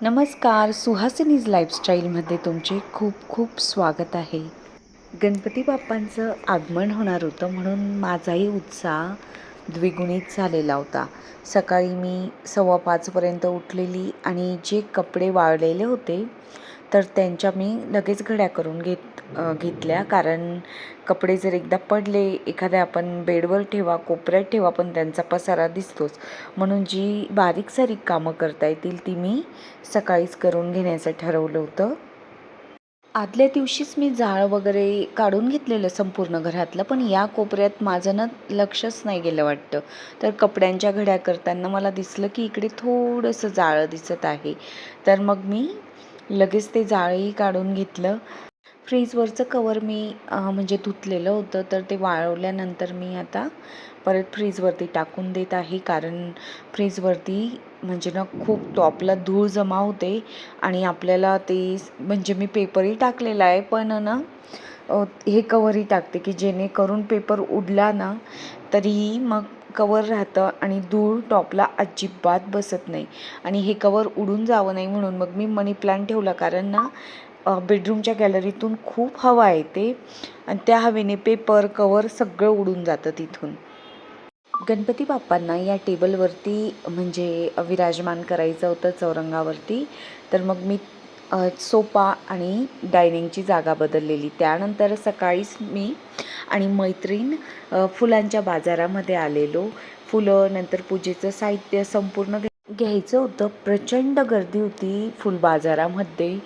नमस्कार सुहासिनीज लाईफस्टाईलमध्ये तुमचे खूप खूप स्वागत आहे. गणपती बाप्पांचं आगमन होणार होतं म्हणून माझाही उत्साह द्विगुणित झालेला होता. सकाळी मी सव्वा पाचपर्यंत उठलेली आणि जे कपडे वाळलेले होते तर त्यांच्या मी लगेच घड्या करून घेत घेतल्या. कारण कपडे जर एकदा पडले एखाद्या आपण बेडवर ठेवा कोपऱ्यात ठेवा पण त्यांचा पसारा दिसतोच. म्हणून जी बारीक सारीक कामं करता येतील ती मी सकाळीच करून घेण्याचं ठरवलं होतं. आदल्या दिवशीच मी जाळ वगैरे काढून घेतलेलं संपूर्ण घरातलं पण या कोपऱ्यात माझं ना लक्षच नाही गेलं वाटतं. तर कपड्यांच्या घड्या करताना मला दिसलं की इकडे थोडंसं जाळं दिसत आहे. तर मग मी लगेच ते जाळही काढून घेतलं. फ्रीजवरचं कवर मी म्हणजे धुतलेलं होतं तर ते वाळवल्यानंतर मी आता परत फ्रीजवरती टाकून देत आहे. कारण फ्रीजवरती म्हणजे ना खूप टॉपला धूळ जमा होते आणि आपल्याला ते म्हणजे मी पेपरही टाकलेला आहे. पण ना हे कवरही टाकते की जेणेकरून पेपर उडला ना तरीही मग कवर राहतं आणि धूळ टॉपला अजिबात बसत नाही. आणि हे कवर उडून जावं नाही म्हणून मग मी मनी प्लांट ठेवला. कारण ना बेडरूमच्या गॅलरीतून खूप हवा येते आणि त्या हवेने पेपर कवर सगळं उडून जातं तिथून. गणपती बाप्पांना या टेबलवरती म्हणजे विराजमान करायचं होतं चौरंगावरती. तर मग मी सोपा सोफा आणि डायनिंगची जागा बदललेली. त्यानंतर सकाळीच मी आणि मैत्रीण फुलांच्या बाजारामध्ये आलेलो. फुलं नंतर पूजेचं साहित्य संपूर्ण घ्यायचं होतं. प्रचंड गर्दी होती फुल बाजारामध्ये.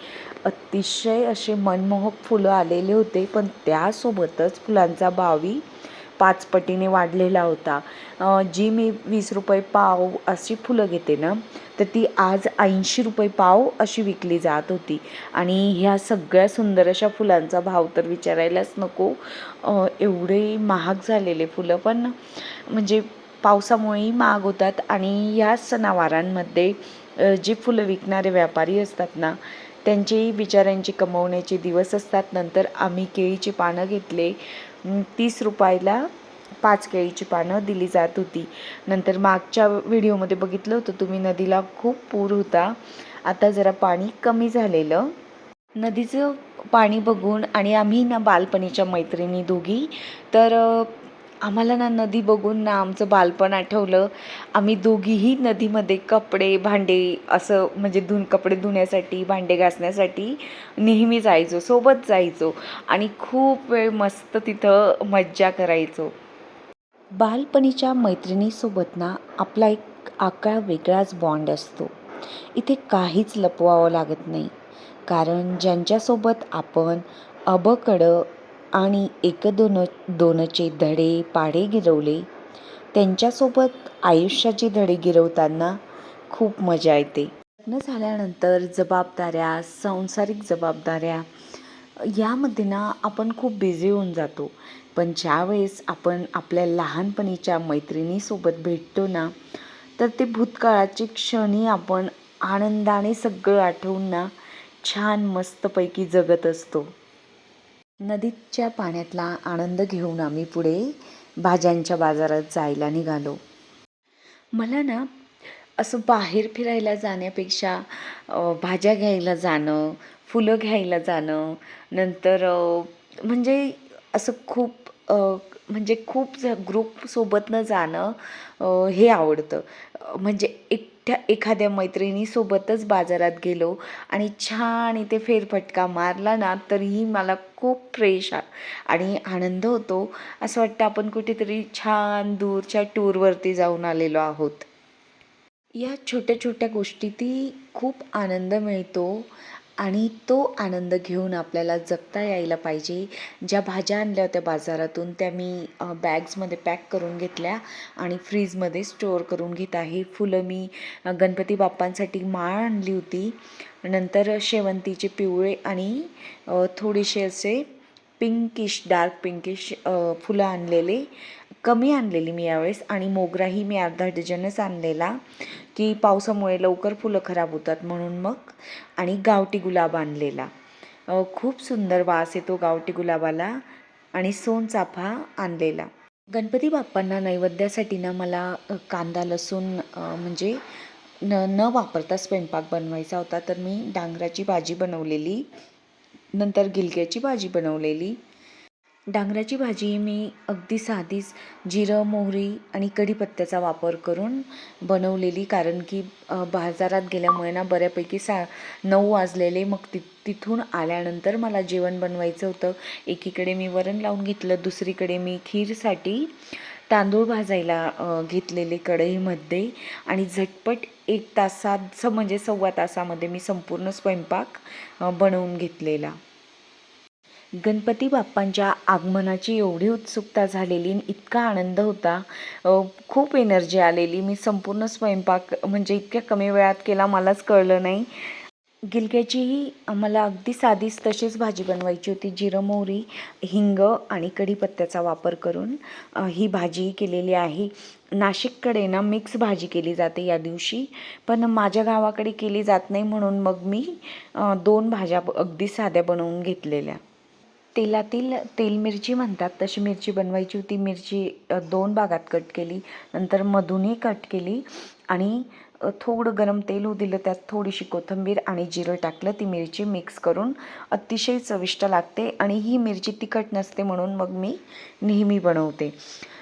अतिशय असे मनमोहक फुलं आलेले होते पण त्यासोबतच फुलांचा भावही पाच पटीने वाढलेला होता. जी मी वीस रुपये पाव अशी फुलं घेते ना तर ती आज ऐंशी रुपये पाव अशी विकली जात होती. आणि ह्या सगळ्या सुंदर अशा फुलांचा भाव तर विचारायलाच नको. एवढे महाग झालेले फुलं पण म्हणजे पावसामुळेही महाग होतात. आणि ह्या सणावारांमध्ये जे फुलं विकणारे व्यापारी असतात ना त्यांचेही बिचाऱ्यांची कमवण्याचे दिवस असतात. नंतर आम्ही केळीची पानं घेतले. तीस रुपयाला पाच केळीची पानं दिली जात होती. नंतर मागच्या व्हिडिओमध्ये बघितलं होतं. तुम्ही नदीला खूप पूर होता. आता जरा पाणी कमी झालेलं. नदीचं पाणी बघून आणि आम्ही ना बालपणीच्या मैत्रिणी दोघी तर आम्हाला ना नदी बघून ना आमचं बालपण आठवलं. आम्ही दोघीही नदीमध्ये कपडे भांडे असं म्हणजे धुन कपडे धुण्यासाठी भांडे घासण्यासाठी नेहमी जायचो सोबत जायचो आणि खूप वेळ मस्त तिथं मज्जा करायचो. बालपणीच्या मैत्रिणीसोबत ना आपला एक आकळा वेगळाच बॉन्ड असतो. इथे काहीच लपवावं लागत नाही. कारण ज्यांच्यासोबत आपण अबकडं आणि एक दोन दोनचे धडे पाढे गिरवले. त्यांच्यासोबत आयुष्याचे धडे गिरवताना खूप मजा येते. लग्न झाल्यानंतर जबाबदाऱ्या सांसारिक जबाबदाऱ्या यामध्ये ना आपण खूप बिझी होऊन जातो. पण ज्यावेळेस आपण आपल्या लहानपणीच्या मैत्रिणीसोबत भेटतो ना तर ते भूतकाळाचे क्षणी आपण आनंदाने सगळं आठवून ना छान मस्तपैकी जगत असतो. नदीच्या पाण्यातला आनंद घेऊन आम्ही पुढे भाज्यांच्या बाजारात जायला निघालो. मला ना असं बाहेर फिरायला जाण्यापेक्षा भाज्या घ्यायला जाणं फुलं घ्यायला जाणं नंतर म्हणजे असं खूप म्हणजे खूप ज ग्रुपसोबतनं जाणं हे आवडतं. म्हणजे एक एकट्या एखाद्या मैत्रिणीसोबतच बाजारात गेलो आणि छान इथे फेरफटका मारला ना तरीही मला खूप फ्रेश आणि आनंद होतो. असं वाटतं आपण कुठेतरी छान दूरच्या टूरवरती जाऊन आलेलो आहोत. या छोट्या छोट्या गोष्टीतही खूप आनंद मिळतो. आणि तो आनंद घेऊन आपल्याला जगता यायला पाहिजे. ज्या भाज्या आणल्या होत्या बाजारातून त्या मी बॅग्समध्ये पॅक करून घेतल्या आणि फ्रीजमध्ये स्टोअर करून घेत आहे. फुलं मी गणपती बाप्पांसाठी माळ आणली होती. नंतर शेवंतीचे पिवळे आणि थोडेसे असे पिंकिश डार्क पिंकिश फुलं आणलेले. कमी आणलेली मी यावेळेस आणि मोगराही मी अर्धा डझनच आणलेला. की पावसामुळे लवकर फुलं खराब होतात म्हणून मग आणि गावठी गुलाब आणलेला. खूप सुंदर वास येतो गावठी गुलाबाला आणि सोनचाफा आणलेला. गणपती बाप्पांना नैवेद्यासाठी ना मला कांदा लसूण म्हणजे न न वापरता स्वयंपाक बनवायचा होता. तर मी डांगराची भाजी बनवलेली नंतर गिलक्याची भाजी बनवलेली डांगराची भाजी मी अगदी साधीच जिरं मोहरी आणि कढीपत्त्याचा वापर करून बनवलेली कारण की बाजारात गेल्यामुळे ना बऱ्यापैकी सा नऊ वाजलेले. मग ति तिथून आल्यानंतर मला जेवण बनवायचं होतं. एकीकडे मी वरण लावून घेतलं दुसरीकडे मी खीरसाठी तांदूळ भाजायला घेतलेले कढईमध्ये. आणि झटपट एक तासात म्हणजे सव्वा तासामध्ये मी संपूर्ण स्वयंपाक बनवून घेतलेला. गणपती बाप्पांच्या आगमनाची एवढी उत्सुकता झालेली आणि इतका आनंद होता. खूप एनर्जी आलेली. मी संपूर्ण स्वयंपाक म्हणजे इतक्या कमी वेळात केला मलाच कळलं नाही. गिलक्याचीही मला अगदी साधीच तशीच भाजी बनवायची होती. जिरं मोहरी हिंग आणि कढीपत्त्याचा वापर करून ही भाजी केलेली आहे. नाशिककडे ना मिक्स भाजी केली जाते या दिवशी पण माझ्या गावाकडे केली जात नाही म्हणून मग मी दोन भाज्या ब- अगदी साध्या बनवून घेतलेल्या. तेलातील तेल मिरची म्हणतात तशी मिरची बनवायची होती. मिरची दोन भागात कट केली. नंतर मधूनही कट केली आणि थोडं गरम तेल होऊ दिलं त्यात थोडीशी कोथिंबीर आणि जिरं टाकलं. ती मिरची मिक्स करून अतिशय चविष्ट लागते आणि ही मिरची तिखट नसते म्हणून मग मी नेहमी बनवते.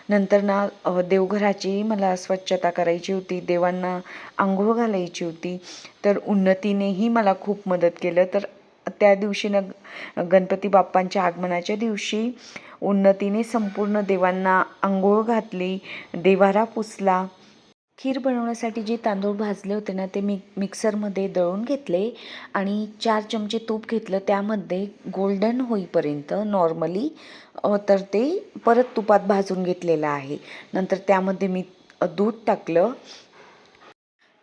नंतर ना देवघराची मला स्वच्छता करायची होती. देवांना आंघोळ घालायची होती. तर उन्नतीनेही मला खूप मदत केलं. तर त्या दिवशी न गणपती बाप्पांच्या आगमनाच्या दिवशी उन्नतीने संपूर्ण देवांना आंघोळ घातली देवारा पुसला. खीर बनवण्यासाठी जे तांदूळ भाजले होते ना ते मिक मिक्सरमध्ये दळून घेतले आणि चार चमचे तूप घेतलं. त्यामध्ये गोल्डन होईपर्यंत नॉर्मली तर ते परत तुपात भाजून घेतलेलं आहे. नंतर त्यामध्ये मी दूध टाकलं.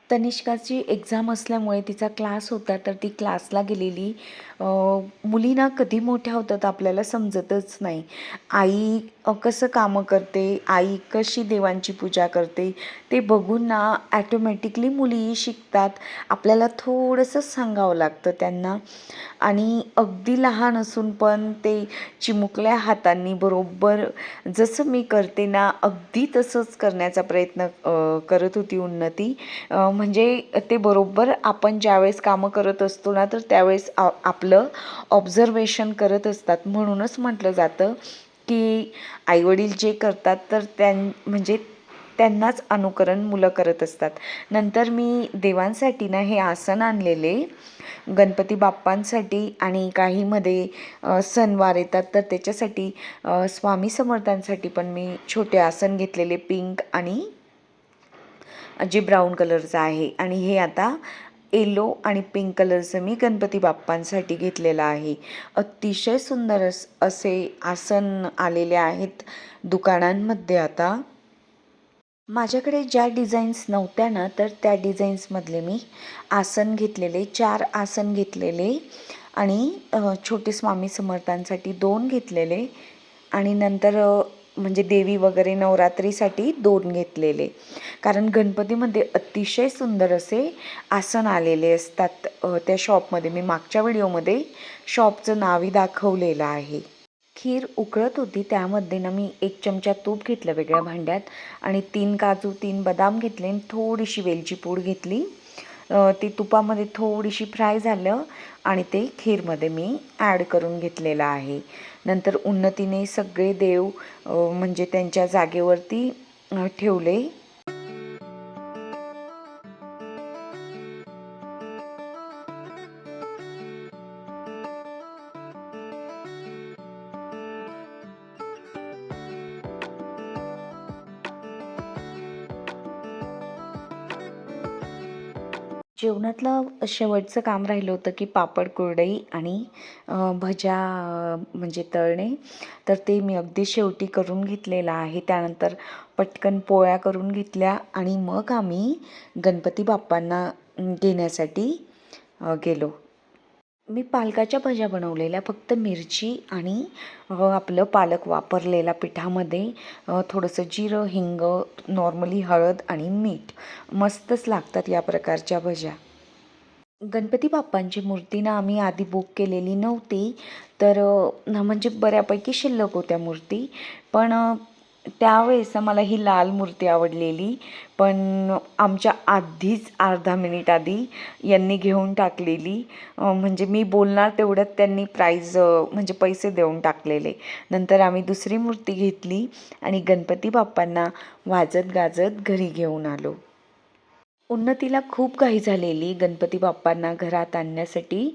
तनिष्काची एक्झाम असल्यामुळे तिचा क्लास होता तर ती क्लासला गेलेली. मुलींना कधी मोठ्या होतात आपल्याला समजतच नाही. आई कसं कामं करते? आई कशी देवांची पूजा करते? ते बघून ना ॲटोमॅटिकली मुली शिकतात. आपल्याला थोडंसं सांगावं लागतं त्यांना. आणि अगदी लहान असून पण ते चिमुकल्या हातांनी बरोबर जसं मी करते ना अगदी तसंच करण्याचा प्रयत्न करत होती उन्नती. म्हणजे ते बरोबर आपण ज्यावेळेस कामं करत असतो ना तर त्यावेळेस आ आपलं ऑब्झर्वेशन करत असतात. म्हणूनच म्हटलं जातं की आईवडील जे करतात तर त्यां म्हणजे त्यांनाच अनुकरण मुलं करत असतात. नंतर मी देवांसाठी ना हे आसन आणलेले. गणपती बाप्पांसाठी आणि काहीमध्ये सणवार येतात तर त्याच्यासाठी स्वामी समर्थांसाठी पण मी छोटे आसन घेतलेले पिंक आणि जे ब्राऊन कलरचं आहे. आणि हे आता येलो आणि पिंक कलरचं मी गणपती बाप्पांसाठी घेतलेलं आहे. अतिशय सुंदर अस असे आसन आलेले आहेत दुकानांमध्ये आता. माझ्याकडे ज्या डिझाईन्स नव्हत्या ना तर त्या डिझाईन्समधले मी आसन घेतलेले चार आसन घेतलेले आणि छोटे स्वामी समर्थांसाठी दोन घेतलेले आणि नंतर म्हणजे देवी वगैरे नवरात्रीसाठी दोन घेतलेले. कारण गणपतीमध्ये अतिशय सुंदर असे आसन आलेले असतात. त्या शॉपमध्ये मी मागच्या व्हिडिओमध्ये शॉपचं नावही दाखवलेलं आहे. खीर उकळत होती त्यामध्ये ना मी एक चमचा तूप घेतलं वेगळ्या भांड्यात आणि तीन काजू तीन बदाम घेतले आणि थोडीशी वेलची पूड घेतली. ती तुपामध्ये थोडीशी फ्राय झालं आणि ते खीरमध्ये मी ॲड करून घेतलेलं आहे. नंतर उन्नतीने सगळे देव म्हणजे त्यांच्या जागेवरती ठेवले. जेवणातलं शेवटचं काम राहिलं होतं की पापड कुरडई आणि भज्या म्हणजे तळणे. तर ते मी अगदी शेवटी करून घेतलेलं आहे. त्यानंतर पटकन पोळ्या करून घेतल्या आणि मग आम्ही गणपती बाप्पांना देण्यासाठी गेलो. मी पालकाच्या भज्या बनवलेल्या फक्त मिरची आणि आपलं पालक वापरलेला पिठामध्ये थोडंसं जिरं हिंग नॉर्मली हळद आणि मीठ मस्तच लागतात या प्रकारच्या भज्या. गणपती बाप्पांची मूर्ती ना आम्ही आधी बुक केलेली नव्हती तर ना म्हणजे बऱ्यापैकी शिल्लक होत्या मूर्ती पण त्यावेळेस मला ही लाल मूर्ती आवडलेली पण आमच्या आधीच अर्धा मिनिट आधी यांनी घेऊन टाकलेली. म्हणजे मी बोलणार तेवढ्यात त्यांनी प्राईज म्हणजे पैसे देऊन टाकलेले. नंतर आम्ही दुसरी मूर्ती घेतली आणि गणपती बाप्पांना वाजत गाजत घरी घेऊन आलो. उन्नतीला खूप घाई झालेली गणपती बाप्पांना घरात आणण्यासाठी.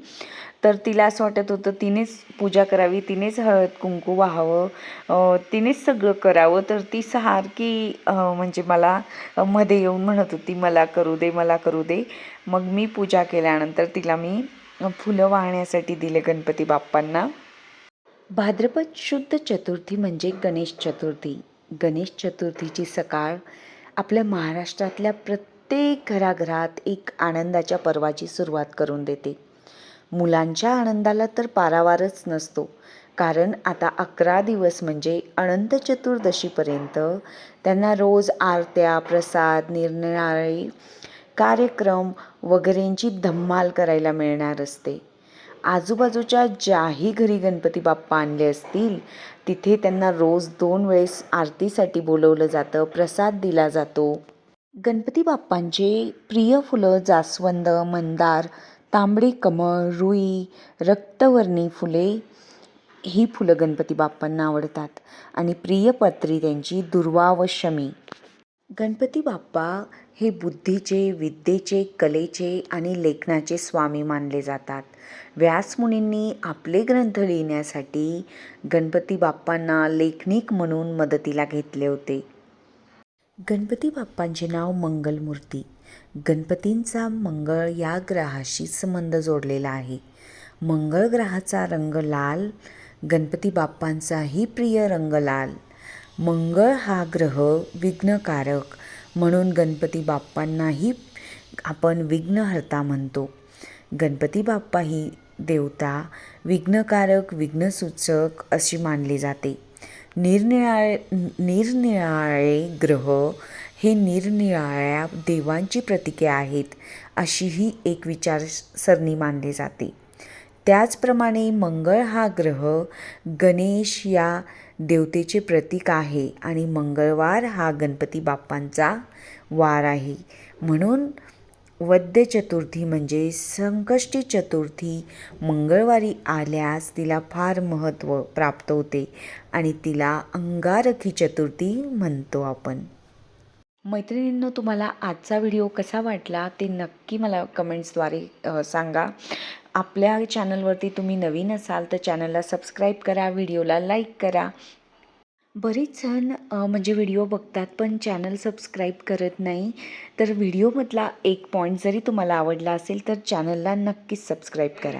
तर तिला असं वाटत होतं तिनेच पूजा करावी तिनेच हळद कुंकू वाहावं तिनेच सगळं करावं. तर ती सारखी म्हणजे मला मध्ये येऊन म्हणत होती मला करू दे मला करू दे. मग मी पूजा केल्यानंतर तिला मी फुलं वाहण्यासाठी दिले गणपती बाप्पांना. भाद्रपद शुद्ध चतुर्थी म्हणजे गणेश चतुर्थी. गणेश चतुर्थीची सकाळ आपल्या महाराष्ट्रातल्या प्रत्येक प्रत्येक घराघरात एक आनंदाच्या पर्वाची सुरुवात करून देते. मुलांच्या आनंदाला तर पारावारच नसतो. कारण आता अकरा दिवस म्हणजे अनंत चतुर्दशीपर्यंत त्यांना रोज आरत्या प्रसाद निरनिराळे कार्यक्रम वगैरेंची धम्माल करायला मिळणार असते. आजूबाजूच्या ज्याही घरी गणपती बाप्पा आणले असतील तिथे त्यांना रोज दोन वेळेस आरतीसाठी बोलवलं जातं प्रसाद दिला जातो. गणपती बाप्पांचे प्रिय फुलं जास्वंद मंदार तांबडी कमळ रुई रक्तवर्णी फुले ही फुलं गणपती बाप्पांना आवडतात. आणि प्रिय पत्री त्यांची दुर्वा व शमी. गणपती बाप्पा हे बुद्धीचे विद्येचे कलेचे आणि लेखनाचे स्वामी मानले जातात. व्यासमुनींनी आपले ग्रंथ लिहिण्यासाठी गणपती बाप्पांना लेखनिक म्हणून मदतीला घेतले होते. गणपती बाप्पांचे नाव मंगलमूर्ती. गणपतींचा मंगळ या ग्रहाशी संबंध जोडलेला आहे. मंगळ ग्रहाचा रंग लाल गणपती बाप्पांचाही प्रिय रंग लाल. मंगळ हा ग्रह विघ्नकारक म्हणून गणपती बाप्पांनाही आपण विघ्नहर्ता म्हणतो. गणपती बाप्पा ही देवता विघ्नकारक विघ्नसूचक अशी मानली जाते. निरनिराळे निरनिराळे ग्रह हे निरनिराळ्या देवांची प्रतीके आहेत अशीही एक विचारसरणी मानली जाते. त्याचप्रमाणे मंगळ हा ग्रह गणेश या देवतेचे प्रतीक आहे आणि मंगळवार हा गणपती बाप्पांचा वार आहे. म्हणून वद्य चतुर्थी म्हणजे संकष्टी चतुर्थी मंगळवारी आल्यास तिला फार महत्त्व प्राप्त होते आणि तिला अंगारकी चतुर्थी म्हणतो आपण. मैत्रिणींनो तुम्हाला आजचा व्हिडिओ कसा वाटला ते नक्की मला कमेंट्सद्वारे सांगा. आपल्या चॅनलवरती तुम्ही नवीन असाल तर चॅनलला सबस्क्राईब करा व्हिडिओला लाईक करा. बरेच जण म्हणजे व्हिडिओ बघतात पण चॅनल सबस्क्राईब करत नाही. तर व्हिडिओमधला एक पॉईंट जरी तुम्हाला आवडला असेल तर चॅनलला नक्कीच सबस्क्राईब करा.